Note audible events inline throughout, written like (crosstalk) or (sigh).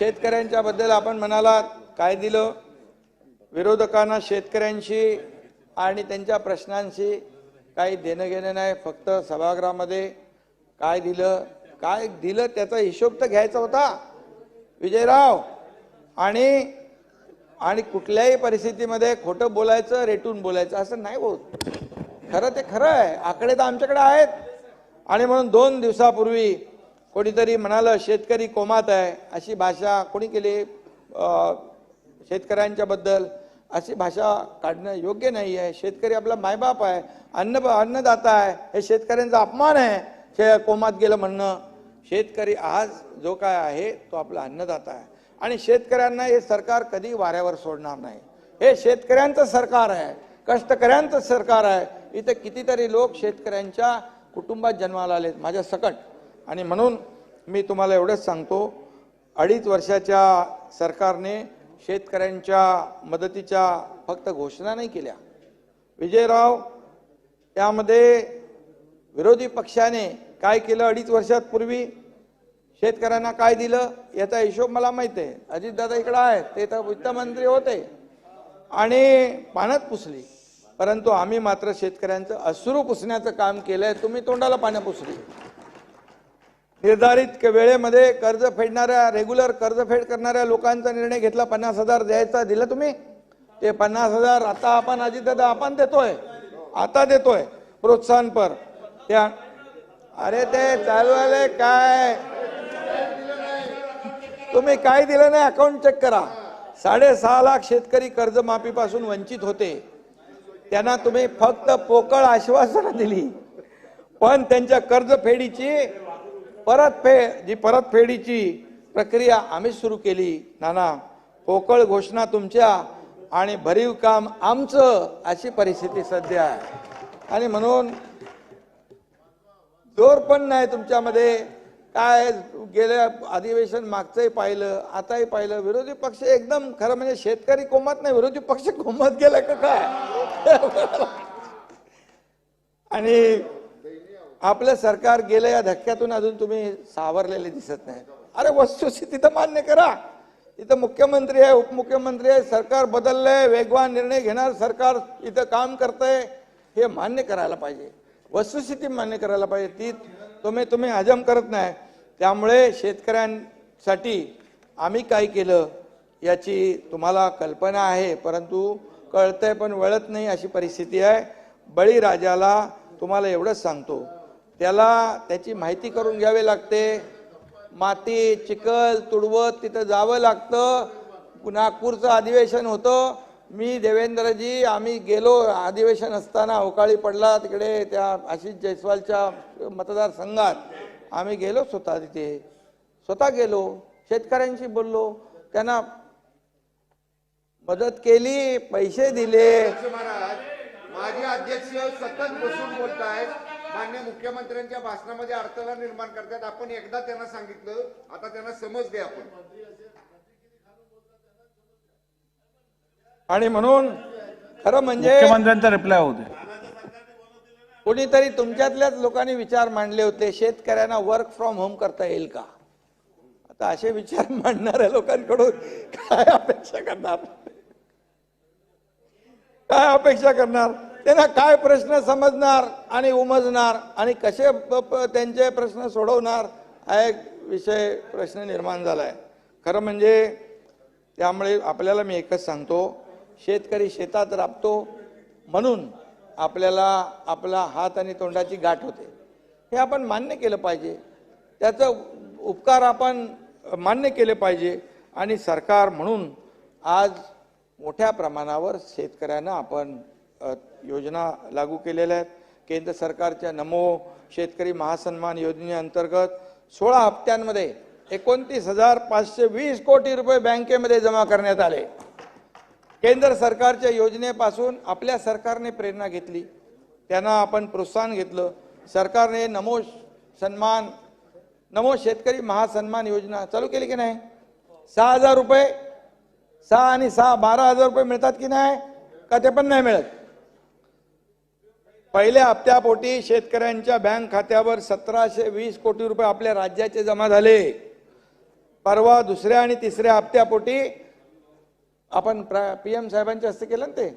शेतकऱ्यांच्या बद्दल आपण म्हणालात काय दिलं? विरोधकांना शेतकऱ्यांशी आणि त्यांच्या प्रश्नांशी काही देणं घेणं नाही फक्त सभागृहामध्ये काय दिलं? काय दिलं त्याचा हिशोब तर घ्यायचा होता. विजयराव आणि आणि कुठल्याही परिस्थितीमध्ये खोटं बोलायचं रेटून बोलायचं असं नाही होत. खरं ते खरं आहे. आकडे तर आमच्याकडे आहेत. आणि म्हणून दोन दिवसापूर्वी कोणीतरी म्हणालं शेतकरी कोमात आहे अशी भाषा कोणी केली? शेतकऱ्यांच्याबद्दल अशी भाषा काढणं योग्य नाही आहे. शेतकरी आपला मायबाप आहे अन्न अन्नदाता आहे हे शेतकऱ्यांचा अपमान आहे शे कोमात गेलं म्हणणं. शेतकरी आज जो काय आहे तो आपला अन्नदाता आहे. आणि शेतकऱ्यांना हे सरकार कधी वाऱ्यावर सोडणार नाही. हे शेतकऱ्यांचं सरकार आहे कष्टकऱ्यांचं सरकार आहे. इथे कितीतरी लोक शेतकऱ्यांच्या कुटुंबात जन्माला आलेत माझ्या सकट. आणि म्हणून मी तुम्हाला एवढंच सांगतो अडीच वर्षाच्या सरकारने शेतकऱ्यांच्या मदतीच्या फक्त घोषणा नाही केल्या. विजयराव त्यामध्ये विरोधी पक्षाने काय केलं अडीच वर्षात पूर्वी? शेतकऱ्यांना काय दिलं? याचा हिशोब मला माहीत आहे. अजितदादा इकडं आहेत ते तर वित्तमंत्री होते. आणि पाण्यात पुसली. परंतु आम्ही मात्र शेतकऱ्यांचं अश्रू पुसण्याचं काम केलंय तुम्ही तोंडाला पाण्या पुसली. निर्धारित वेळेमध्ये कर्ज फेडणाऱ्या रेग्युलर कर्जफेड करणाऱ्या लोकांचा निर्णय घेतला. पन्नास हजार द्यायचा दिला तुम्ही. ते पन्नास हजार आता आपण अजितदादा आपण देतोय. आता देतोय. प्रोत्साहनपर त्या अरे ते चालू आले काय? तुम्ही काय दिलं नाही? अकाउंट चेक करा. साडेसहा लाख शेतकरी कर्जमाफीपासून वंचित होते. त्यांना तुम्ही फक्त पोकळ आश्वासनं दिली. पण त्यांच्या कर्जफेडीची परतफेड जी परतफेडीची प्रक्रिया आम्ही सुरू केली. नाना पोकळ घोषणा तुमच्या आणि भरीव काम आमचं अशी परिस्थिती सध्या आहे. आणि म्हणून जोर पण नाही तुमच्यामध्ये. काय गेल्या अधिवेशन मागचंही पाहिलं आताही पाहिलं विरोधी पक्ष एकदम खरं म्हणजे शेतकरी कोमत नाही विरोधी पक्ष कोमत गेला का काय? (laughs) आणि आपलं सरकार गेलं या धक्क्यातून अजून तुम्ही सावरलेले दिसत नाही. अरे वस्तुस्थिती तर मान्य करा. इथं मुख्यमंत्री आहे उपमुख्यमंत्री आहे सरकार बदललंय वेगवान निर्णय घेणार सरकार इथं काम करतंय हे मान्य करायला पाहिजे. वस्तुस्थिती मान्य करायला पाहिजे. ती तुम्ही तुम्ही हजम करत नाही. त्यामुळे शेतकऱ्यांसाठी आम्ही काय केलं याची तुम्हाला कल्पना आहे परंतु कळतंय पण वळत नाही अशी परिस्थिती आहे. बळीराजाला तुम्हाला एवढंच सांगतो. त्याला त्याची माहिती करून घ्यावी लागते. माती चिखल तुडवत तिथं जावं लागतं. नागपूरचं अधिवेशन होतं. मी देवेंद्रजी आम्ही गेलो. अधिवेशन असताना अवकाळी पडला. तिकडे त्या आशिष जयस्वालच्या मतदारसंघात आम्ही गेलो स्वतः तिथे. स्वतः गेलो. शेतकऱ्यांशी बोललो. त्यांना मदत केली पैसे दिले. माझे अध्यक्ष सतत बसून बोलतायत. मान्य मुख्यमंत्र्यांच्या भाषणामध्ये अडथळा निर्माण करतात. आपण एकदा त्यांना सांगितलं आता त्यांना समज द्या आपण. आणि म्हणून खरं म्हणजे मुख्यमंत्र्यांचा रिप्लाय होते कोणीतरी तुमच्यातल्याच लोकांनी विचार मांडले होते शेतकऱ्यांना वर्क फ्रॉम होम करता येईल का? आता असे विचार मांडणाऱ्या लोकांकडून काय अपेक्षा करणार? काय अपेक्षा करणार? त्यांना काय प्रश्न समजणार आणि उमजणार आणि कसे प- प- त्यांचे प्रश्न सोडवणार हा एक विषय प्रश्न निर्माण झालाय. खरं म्हणजे त्यामुळे आपल्याला मी एकच सांगतो शेतकरी शेतात राबतो म्हणून आपल्याला आपला हात आणि तोंडाची गाठ होते. हे आपण मान्य केलं पाहिजे. त्याचं उपकार आपण मान्य केले पाहिजे आणि सरकार म्हणून आज मोठ्या प्रमाणावर शेतकऱ्यांना आपण योजना लागू केलेल्या आहेत. केंद्र सरकारच्या नमो शेतकरी महासन्मान योजनेअंतर्गत सोळा हप्त्यांमध्ये एकोणतीस हजार पाचशे वीस कोटी रुपये बँकेमध्ये जमा करण्यात आले. केंद्र सरकारच्या योजनेपासून आपल्या सरकारने प्रेरणा घेतली. त्यांना आपण प्रोत्साहन घेतलं. सरकारने नमो सन्मान नमो शेतकरी महासन्मान योजना चालू केली की नाही? सहा हजार रुपये सहा आणि सहा बारा हजार रुपये मिळतात की नाही? का ते पण नाही मिळत? पहिल्या हप्त्यापोटी शेतकऱ्यांच्या बँक खात्यावर सतराशे वीस कोटी रुपये आपल्या राज्याचे जमा झाले. परवा दुसऱ्या आणि तिसऱ्या हप्त्यापोटी आपण पी एम साहेबांच्या हस्ते केलं ना ते?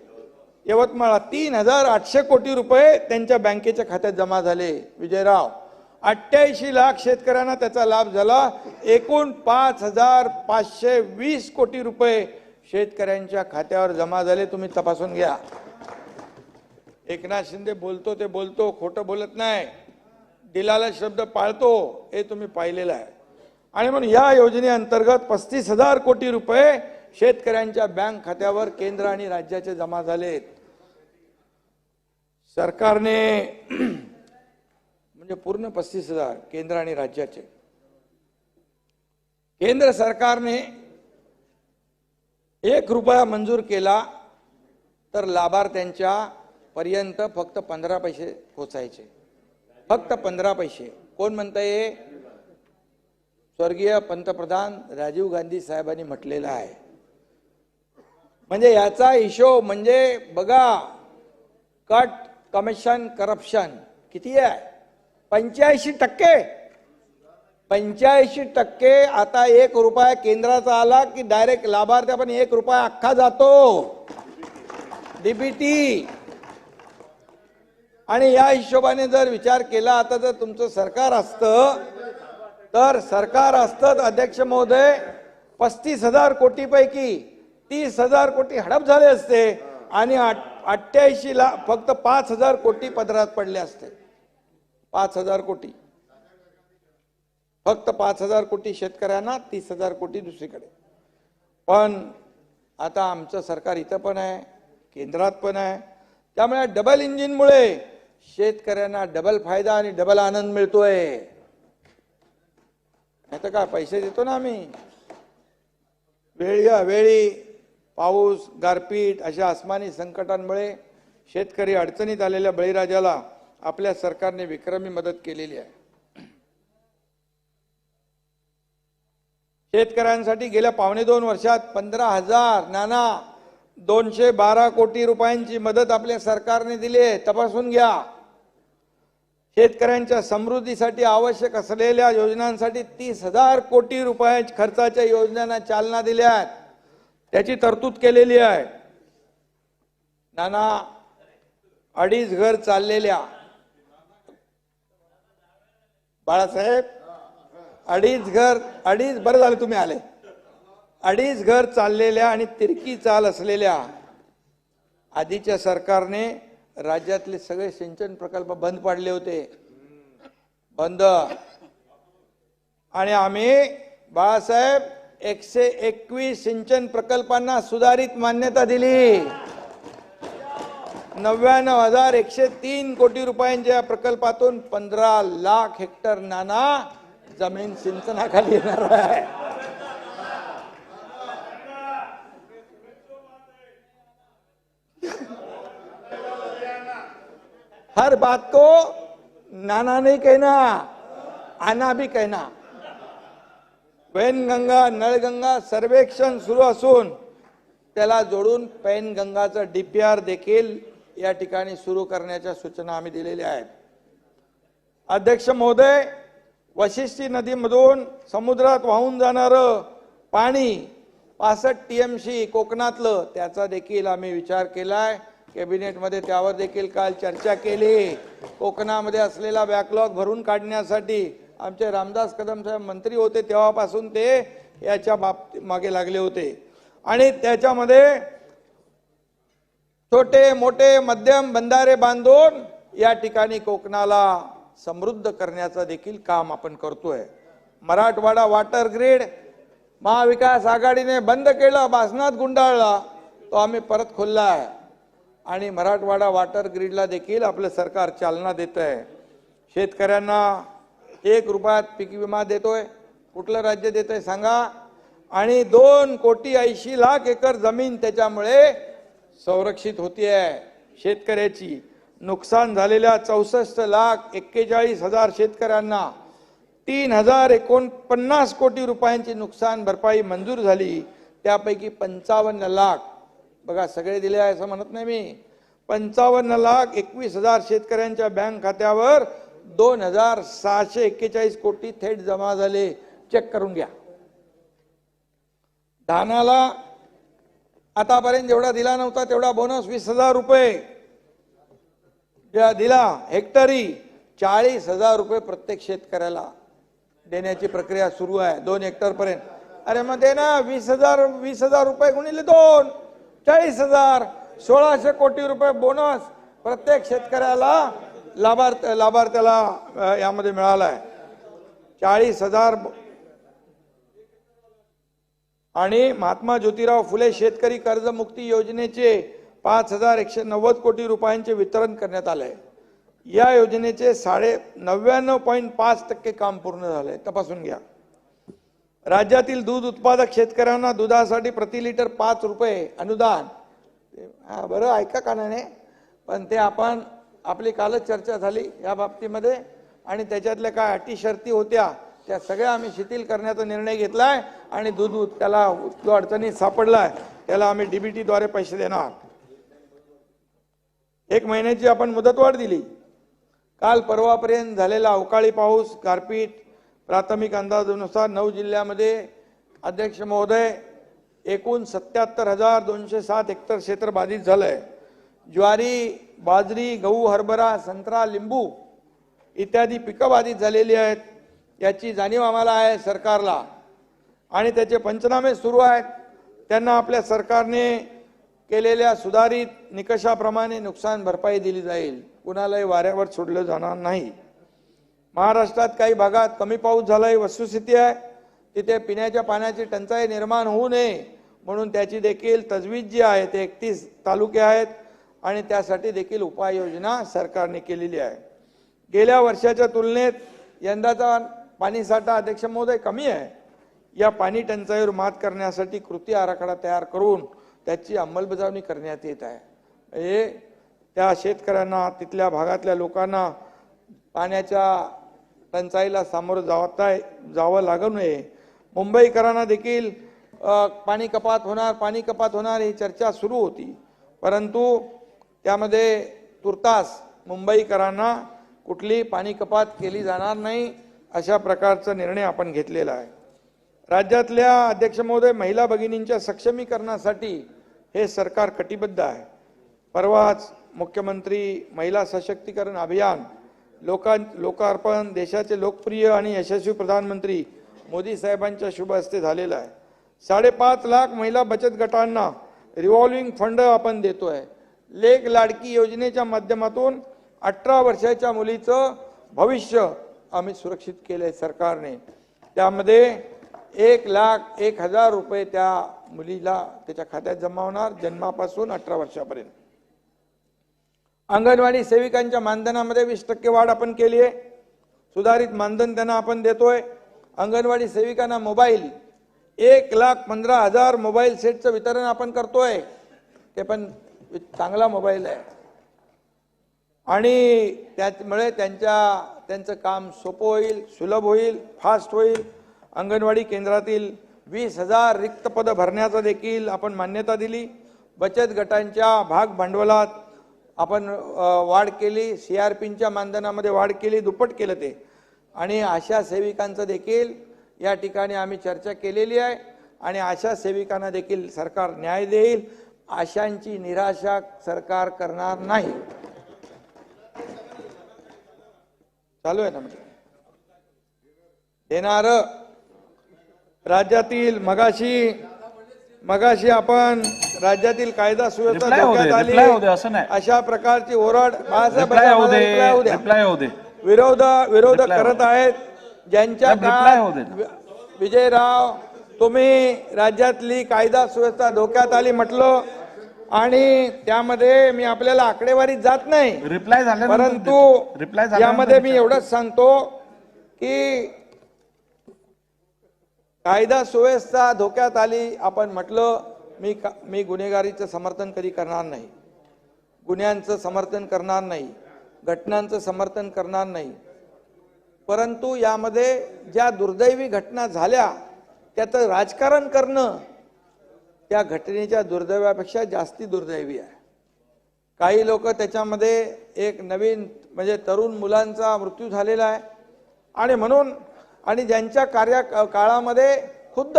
यवतमाळात तीन हजार आठशे कोटी रुपये त्यांच्या बँकेच्या खात्यात जमा झाले विजयराव. अठ्ठ्याऐंशी लाख शेतकऱ्यांना त्याचा लाभ झाला. एकूण पाच हजार पाचशे वीस कोटी रुपये शेतकऱ्यांच्या खात्यावर जमा झाले. तुम्ही तपासून घ्या. एकनाथ शिंदे बोलतो ते बोलतो खोटं बोलत नाही. दिलाला शब्द पाळतो हे तुम्ही पाहिलेलं आहे. आणि म्हणून या योजनेअंतर्गत पस्तीस हजार कोटी रुपये शेतकऱ्यांच्या बँक खात्यावर केंद्र आणि राज्याचे जमा झालेत. सरकारने म्हणजे पूर्ण पस्तीस हजार केंद्र आणि राज्याचे. केंद्र सरकारने एक रुपया मंजूर केला तर लाभार्थ्यांच्या पर्यंत फक्त पंधरा पैसे पोचायचे. फक्त पंधरा पैसे. कोण म्हणताय? स्वर्गीय पंतप्रधान राजीव गांधी साहेबांनी म्हटलेलं आहे. म्हणजे याचा हिशोब म्हणजे बघा कट कमिशन करप्शन किती आहे? पंच्याऐंशी टक्के. पंच्याऐंशी टक्के आता एक रुपया केंद्राचा आला की डायरेक्ट लाभार्थी पण एक रुपया अख्खा जातो. डीबीटी आणि या हिशोबाने जर विचार केला आता जर तुमचं सरकार असतं तर सरकार असतं अध्यक्ष महोदय पस्तीस हजार कोटी पैकी तीस हजार कोटी हडप झाले असते आणि अठ्ठ्याऐंशी ला फक्त पाच हजार कोटी पदरात पडले असते. पाच हजार कोटी. फक्त पाच हजार कोटी शेतकऱ्यांना तीस हजार कोटी दुसरीकडे. पण आता आमचं सरकार इथं पण आहे केंद्रात पण आहे. त्यामुळे डबल इंजिनमुळे शेतकऱ्यांना डबल फायदा आणि डबल आनंद मिळतोय. नाही तर काय पैसे देतो ना आम्ही. वेळी वेळी पाऊस गारपीट अशा आसमानी संकटांमुळे शेतकरी अडचणीत आलेल्या बळीराजाला आपल्या सरकारने विक्रमी मदत केलेली आहे. शेतकऱ्यांसाठी गेल्या पावणे दोन वर्षात पंधरा हजार नाना दोनशे बारा कोटी रुपयांची मदत आपल्या सरकारने दिली आहे. तपासून घ्या. शेतकऱ्यांच्या समृद्धीसाठी आवश्यक असलेल्या योजनांसाठी तीस हजार कोटी रुपया खर्चाच्या योजनांना चालना दिल्या आहेत. त्याची तरतूद केलेली आहे. नाना अडीच घर चाललेल्या. बाळासाहेब अडीच घर अडीच बरं झालं तुम्ही आले. अडीच घर चाललेल्या आणि तिरकी चाल असलेल्या आधीच्या सरकारने राज्यातले सगळे सिंचन प्रकल्प बंद पाडले होते. बंद. आणि आम्ही बाळासाहेब एकशे एकवीस सिंचन प्रकल्पांना सुधारित मान्यता दिली. नव्याण्णव हजार एकशे तीन कोटी रुपयांच्या या प्रकल्पातून पंधरा लाख हेक्टर नाना जमीन सिंचनाखाली येणार आहे. हर बात को नाना नहीं कहना आना भी कहना। पैनगंगा नळगंगा सर्वेक्षण सुरू असून त्याला जोडून पैनगंगाचं डीपीआर देखील या ठिकाणी सुरू करण्याच्या सूचना आम्ही दिलेल्या आहेत. अध्यक्ष महोदय वशिष्ठी नदीमधून समुद्रात वाहून जाणारं पाणी पासष्ट टीएमसी कोकणातलं त्याचा देखील आम्ही विचार केलाय. कॅबिनेटमध्ये त्यावर देखील काल चर्चा केली. कोकणामध्ये असलेला बॅकलॉग भरून काढण्यासाठी आमचे रामदास कदम साहेब मंत्री होते तेव्हापासून ते याच्या बाबतीत मागे लागले होते. आणि त्याच्यामध्ये छोटे मोठे मध्यम बंधारे बांधून या ठिकाणी कोकणाला समृद्ध करण्याचं देखील काम आपण करतोय. मराठवाडा वॉटर ग्रीड महाविकास आघाडीने बंद केलं बासनात गुंडाळला तो आम्ही परत खोलला आहे. आणि मराठवाडा वॉटर ग्रीडला देखील आपलं सरकार चालना देत आहे शेतकऱ्यांना एक रुपयात पीक विमा देतोय कुठलं राज्य देतोय सांगा. आणि दोन कोटी ऐंशी लाख एकर जमीन त्याच्यामुळे संरक्षित होतीये शेतकऱ्याची. नुकसान झालेल्या चौसष्ट लाख एक्केचाळीस हजार शेतकऱ्यांना तीन हजार एकोणपन्नास कोटी रुपयांची नुकसान भरपाई मंजूर झाली. त्यापैकी पंचावन्न लाख बघा सगळे दिले आहे असं म्हणत नाही मी. पंचावन्न लाख एकवीस हजार शेतकऱ्यांच्या बँक खात्यावर दोन हजार सहाशे एक्केचाळीस कोटी थेट जमा झाले. चेक करून घ्या. धानाला आतापर्यंत जेवढा दिला नव्हता तेवढा बोनस वीस हजार रुपये. दिला हेक्टरी चाळीस हजार रुपये प्रत्येक शेतकऱ्याला देण्याची प्रक्रिया सुरू आहे दोन हेक्टर पर्यंत. अरे मग दे ना वीस हजार वीस हजार रुपये गुणिले दोन. चाळीस हजार सोळाशे कोटी रुपये बोनस प्रत्येक शेतकऱ्याला लाभार्थ लाभार्थ्याला यामध्ये मिळाला आहे चाळीस हजार ब- आणि महात्मा ज्योतिराव फुले शेतकरी कर्जमुक्ती योजनेचे पाच हजार एकशे नव्वद कोटी रुपयांचे वितरण करण्यात आले आहे. या योजनेचे साडे नव्याण्णव पॉईंट पाच टक्के काम पूर्ण झाले तपासून घ्या. राज्यातील दूध उत्पादक शेतकऱ्यांना दुधासाठी प्रति लिटर पाच रुपये अनुदान. हा बरं ऐका कानाने. पण ते आपण आपली कालच चर्चा झाली या बाबतीमध्ये. आणि त्याच्यातल्या काय अटी शर्ती होत्या त्या सगळ्या आम्ही शिथिल करण्याचा निर्णय घेतला आहे आणि दूध उत- त्याला जो अडचणीत सापडला आहे त्याला आम्ही डीबीटीद्वारे पैसे देणार. एक महिन्याची आपण मुदतवाढ दिली. काल परवापर्यंत झालेला अवकाळी पाऊस गारपीट प्राथमिक अंदाजानुसार नऊ जिल्ह्यामध्ये अध्यक्ष महोदय एकूण सत्याहत्तर हजार दोनशे सात हेक्टर क्षेत्र बाधित आहे ज्वारी बाजरी गहू हरभरा संत्रा लिंबू इत्यादी पिकं बाधित झालेली आहेत. याची जाणीव आम्हाला आहे सरकारला. आणि त्याचे पंचनामे सुरू आहेत. त्यांना आपल्या सरकारने केलेल्या सुधारित निकषाप्रमाणे नुकसान भरपाई दिली जाईल. कुणालाही वाऱ्यावर सोडलं जाणार नाही. महाराष्ट्रात काही भागात कमी पाऊस झाला ही वस्तुस्थिती आहे. तिथे पिण्याच्या पाण्याची टंचाई निर्माण होऊ नये म्हणून त्याची देखील तजवीज जी आहे ते एकतीस तालुके आहेत आणि त्यासाठी देखील उपाययोजना सरकारने केलेली आहे. गेल्या वर्षाच्या तुलनेत यंदाचा पाणीसाठा अध्यक्ष महोदय कमी आहे. या पाणी टंचाईवर मात करण्यासाठी कृती आराखडा तयार करून त्याची अंमलबजावणी करण्यात येत आहे. हे त्या शेतकऱ्यांना तिथल्या भागातल्या लोकांना पाण्याच्या टंचाईला सामोरं जावता जावं लागू नये. मुंबईकरांना देखील पाणी कपात होणार पाणी कपात होणार ही चर्चा सुरू होती. परंतु त्यामध्ये तुर्तास मुंबईकरांना कुठली पाणी कपात केली जाणार नाही अशा प्रकारचा निर्णय आपण घेतलेला आहे. राज्यातल्या अध्यक्ष महोदय महिला भगिनींच्या सक्षमीकरणासाठी हे सरकार कटिबद्ध आहे. परवाच मुख्यमंत्री महिला सशक्तीकरण अभियान लोकां लोकार्पण देशाचे लोकप्रिय आणि यशस्वी प्रधानमंत्री मोदी साहेबांच्या शुभ हस्ते झालेलं आहे. साडेपाच लाख महिला बचत गटांना रिव्हॉल्विंग फंड आपण देतो आहे लेख लाडकी योजनेच्या माध्यमातून अठरा वर्षाच्या मुलीचं भविष्य आम्ही सुरक्षित केलं आहे सरकारने. त्यामध्ये एक लाख एक हजार रुपये त्या मुलीला त्याच्या खात्यात जमा होणार जन्मापासून अठरा वर्षापर्यंत. अंगणवाडी सेविकांच्या मानधनामध्ये वीस टक्के वाढ आपण केली आहे. सुधारित मानधन त्यांना आपण देतोय. अंगणवाडी सेविकांना मोबाईल एक लाख पंधरा हजार मोबाईल सेटचं वितरण आपण करतोय. ते पण चांगला मोबाईल आहे. आणि त्यामुळे त्यांच्या त्यांचं काम सोपं होईल सुलभ होईल फास्ट होईल. अंगणवाडी केंद्रातील वीस हजार रिक्त पदं भरण्याचा देखील आपण मान्यता दिली. बचत गटांच्या भाग भांडवलात आपण वाढ केली सी आर पीच्या मानधनामध्ये वाढ केली दुप्पट केलं ते. आणि आशा सेविकांचं देखील या ठिकाणी आम्ही चर्चा केलेली आहे आणि आशा सेविकांना देखील सरकार न्याय देईल. आशांची निराशा सरकार करणार नाही. चालू आहे ना म्हणजे? देणार राज्यातील मगाशी मगाशी आपण राज्यातील कायदा सुव्यवस्था धोक्यात आली. अशा प्रकारची ओरड बाळासाहेब विरोध विरोध करत आहेत. ज्यांच्या विजयराव तुम्ही राज्यातली कायदा सुव्यवस्था धोक्यात आली म्हटलं. आणि त्यामध्ये मी आपल्याला आकडेवारीत जात नाही. रिप्लाय झाल्यानंतर परंतु रिप्लाय यामध्ये मी एवढंच सांगतो की कायदा सुव्यवस्था धोक्यात आली आपण म्हटलं. मी का- मी गुन्हेगारीचं समर्थन कधी करणार नाही. गुन्ह्यांचं समर्थन करणार नाही. घटनांचं समर्थन करणार नाही. परंतु यामध्ये ज्या दुर्दैवी घटना झाल्या त्याचं राजकारण करणं त्या घटनेच्या दुर्दैवापेक्षा जास्ती दुर्दैवी आहे. काही लोक त्याच्यामध्ये एक नवीन म्हणजे तरुण मुलांचा मृत्यू झालेला आहे. आणि म्हणून आणि ज्यांच्या कार्या काळामध्ये खुद्द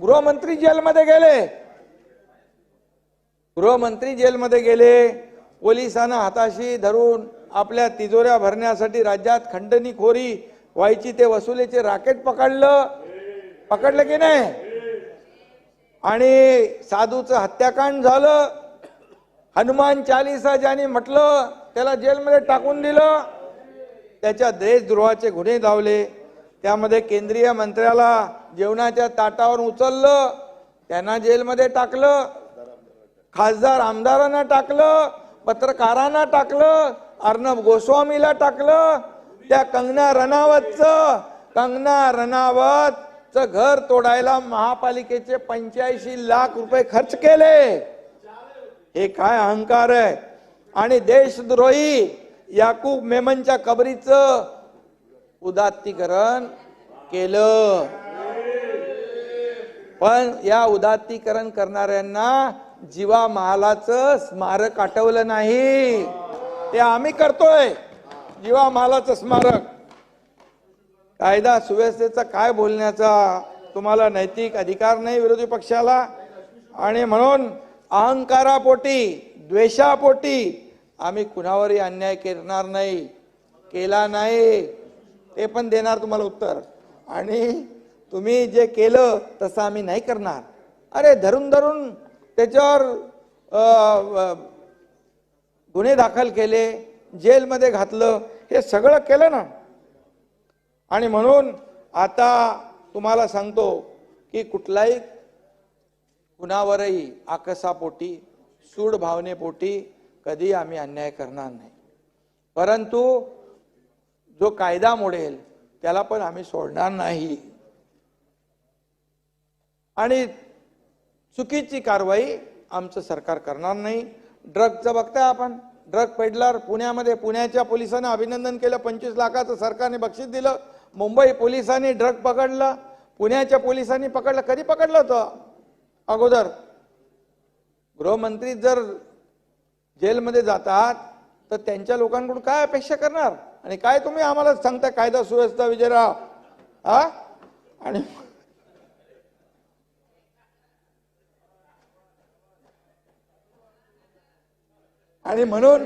गृहमंत्री जेलमध्ये गेले गृहमंत्री जेलमध्ये गेले पोलिसांना हाताशी धरून आपल्या तिजोऱ्या भरण्यासाठी राज्यात खंडणीखोरी व्हायची ते वसुलीचे राकेट पकडलं. पकडलं की नाही? आणि साधूचं हत्याकांड झालं. हनुमान चालिसा ज्यांनी म्हटलं त्याला जेलमध्ये टाकून दिलं. त्याच्या देशद्रोहाचे गुन्हे धावले. त्यामध्ये केंद्रीय मंत्र्याला जेवणाच्या ताटावर उचललं. त्यांना जेलमध्ये टाकलं. खासदार आमदारांना टाकलं पत्रकारांना टाकलं अर्णब गोस्वामीला टाकलं त्या कंगना रणावतचं कंगना रनावतचं घर तोडायला महापालिकेचे पंच्याऐंशी लाख रुपये खर्च केले. हे काय अहंकार आहे? आणि देशद्रोही याकूब मेमनच्या कबरीचं उदात्तीकरण केलं. पण या उदात्तीकरण करणाऱ्यांना जीवा महालाचं स्मारक आठवलं नाही. ते आम्ही करतोय. जीवा महालाचं स्मारक. कायदा सुव्यवस्थेचा काय बोलण्याचा? तुम्हाला नैतिक अधिकार नाही विरोधी पक्षाला. आणि म्हणून अहंकारापोटी द्वेषापोटी आम्ही कुणावरही अन्याय करणार नाही. केला नाही. ते पण देणार तुम्हाला उत्तर. आणि तुम्ही जे केलं तसं आम्ही नाही करणार. अरे धरून धरून त्याच्यावर गुन्हे दाखल केले जेलमध्ये घातलं हे सगळं केलं ना. आणि म्हणून आता तुम्हाला सांगतो की कुठलाही कुणावरही आकसापोटी सूड भावनेपोटी कधी आम्ही अन्याय करणार नाही. परंतु जो कायदा मोडेल त्याला पण आम्ही सोडणार नाही. आणि चुकीची कारवाई आमचं सरकार करणार नाही. ड्रगचं बघताय आपण. ड्रग पेडलर पुण्यामध्ये पुण्याच्या पोलिसांनी अभिनंदन केलं. पंचवीस लाखाचं सरकारने बक्षीस दिलं. मुंबई पोलिसांनी ड्रग पकडलं. पुण्याच्या पोलिसांनी पकडलं. कधी पकडलं होतं? अगोदर. गृहमंत्री जर जेलमध्ये जातात तर त्यांच्या लोकांकडून काय अपेक्षा करणार? आणि काय तुम्ही आम्हाला सांगता कायदा सुव्यवस्था विजयराव. हा? आणि आणि म्हणून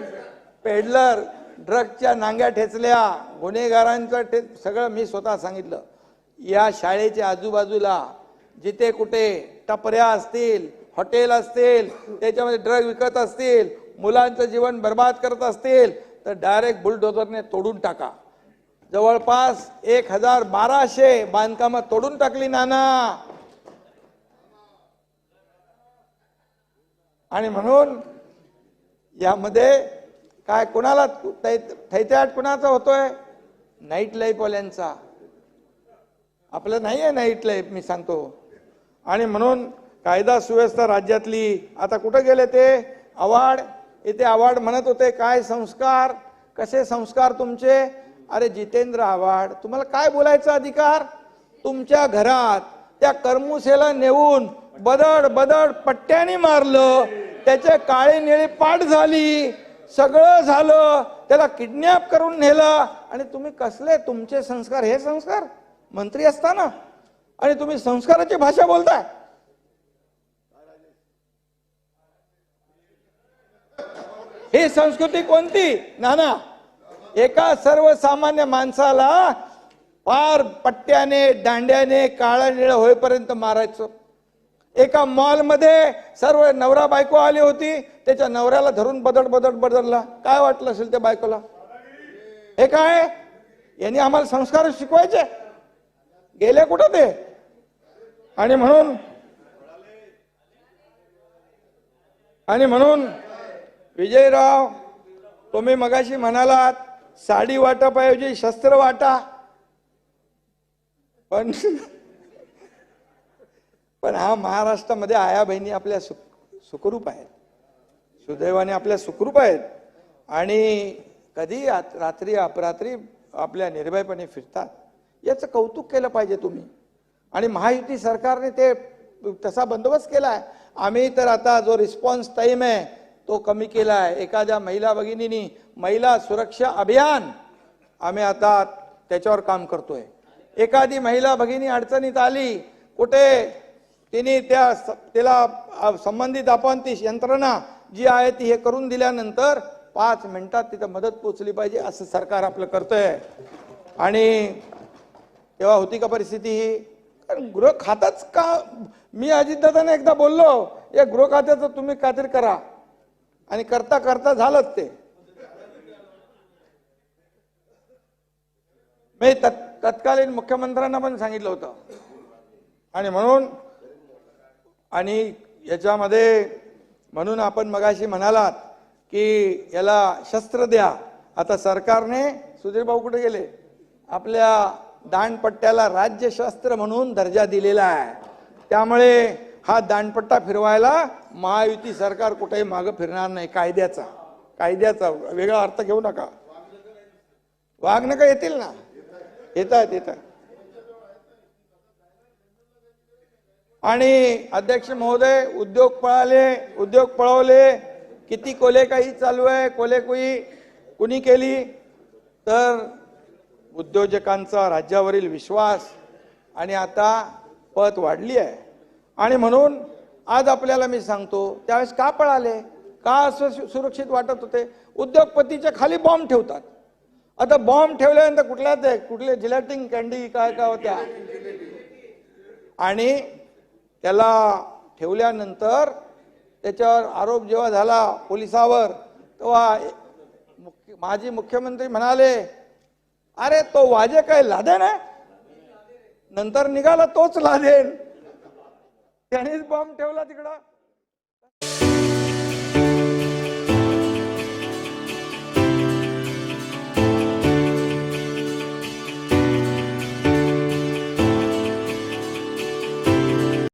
पेडलर ड्रगच्या नांग्या ठेचल्या गुन्हेगारांचं ठे सगळं मी स्वतः सांगितलं. या शाळेच्या आजूबाजूला जिथे कुठे टपऱ्या असतील हॉटेल असतील त्याच्यामध्ये ड्रग विकत असतील मुलांचं जीवन बर्बाद करत असतील तर डायरेक्ट बुलडोझरने तोडून टाका. जवळपास एक हजार बाराशे बांधकामं तोडून टाकली नाना. आणि म्हणून यामध्ये काय कोणाला थैत्याट कुणाचा होतोय? नाईट लाईफवाल्यांचा आपलं नाही आहे नाईट लाईफ मी सांगतो. आणि म्हणून कायदा सुव्यवस्था राज्यातली आता कुठं गेले ते? आवाड इथे आवाड म्हणत होते काय संस्कार? कसे संस्कार तुमचे? अरे जितेंद्र आव्हाड तुम्हाला काय बोलायचा अधिकार? तुमच्या घरात त्या करमुसेला नेऊन बदड बदड पट्ट्याने मारलं. त्याचे काळे निळे पाठ झाली. सगळं झालं. त्याला किडनॅप करून नेलं. आणि तुम्ही कसले तुमचे संस्कार? हे संस्कार? मंत्री असताना. आणि तुम्ही संस्काराची भाषा बोलताय. ही संस्कृती कोणती? नाना एका सर्वसामान्य माणसाला पार पट्ट्याने दांड्याने काळा निळ होईपर्यंत मारायचं. एका मॉलमध्ये सर्व नवरा बायको आली होती त्याच्या नवऱ्याला धरून बदड बदड बदलला. काय वाटलं असेल त्या बायकोला? हे काय? यांनी आम्हाला संस्कार शिकवायचे. गेले कुठं ते? आणि म्हणून आणि म्हणून विजयराव तुम्ही मगाशी म्हणालात साडी वाटपाऐवजी शस्त्र वाटा. पण पण हा महाराष्ट्रामध्ये आया बहिणी आपल्या सु सुखरूप आहेत. सुदैवाने आपल्या सुखरूप आहेत. आणि कधी आत- रात्री अपरात्री आपल्या निर्भयपणे फिरतात. याचं कौतुक केलं पाहिजे तुम्ही. आणि महायुती सरकारने ते तसा बंदोबस्त केला आहे. आम्ही तर आता जो रिस्पॉन्स टाईम आहे तो कमी केला आहे. एखाद्या महिला भगिनीनी महिला सुरक्षा अभियान आम्ही आता त्याच्यावर काम करतोय. एखादी महिला भगिनी अडचणीत आली कुठे तिने त्या त्याला संबंधित आपण ती यंत्रणा जी आहे ती हे करून दिल्यानंतर पाच मिनिटात तिथं मदत पोचली पाहिजे असं सरकार आपलं करतंय. आणि तेव्हा होती का परिस्थिती? ही कारण गृह खातच का मी अजितदादाने एकदा बोललो या गृह खात्याचं तुम्ही काहीतरी करा. आणि करता करता झालंच ते. मी तत् तत्कालीन मुख्यमंत्र्यांना पण सांगितलं होतं. आणि म्हणून आणि याच्यामध्ये म्हणून आपण मगाशी म्हणालात की याला शस्त्र द्या. आता सरकारने सुधीरभाऊ कुठे गेले? आपल्या दांडपट्ट्याला राज्यशास्त्र म्हणून दर्जा दिलेला आहे. त्यामुळे हा दांडपट्टा फिरवायला महायुती सरकार कुठेही मागं फिरणार नाही कायद्याचा. कायद्याचा वेगळा अर्थ घेऊ नका. वाघ नका येतील ना? येत आहेत येत आहेत आणि अध्यक्ष महोदय उद्योग पळाले उद्योग पळवले. किती कोले काही चालू आहे कोले कुई कुणी केली? तर उद्योजकांचा राज्यावरील विश्वास आणि आता पत वाढली आहे. आणि म्हणून आज आपल्याला मी सांगतो त्यावेळेस का पळाले? का असं सु- सुरक्षित वाटत होते? उद्योगपतीच्या खाली बॉम्ब ठेवतात. आता बॉम्ब ठेवल्यानंतर कुठल्या ते कुठले जिलॅटिंग कॅन्डी काय काय होत्या? आणि त्याला ठेवल्यानंतर त्याच्यावर आरोप जेव्हा झाला पोलिसावर तेव्हा मुख्य माजी मुख्यमंत्री म्हणाले अरे तो वाजे काय लादेन आहे? नंतर निघाला तोच लादेन. त्यानेच बॉम्ब ठेवला तिकडं.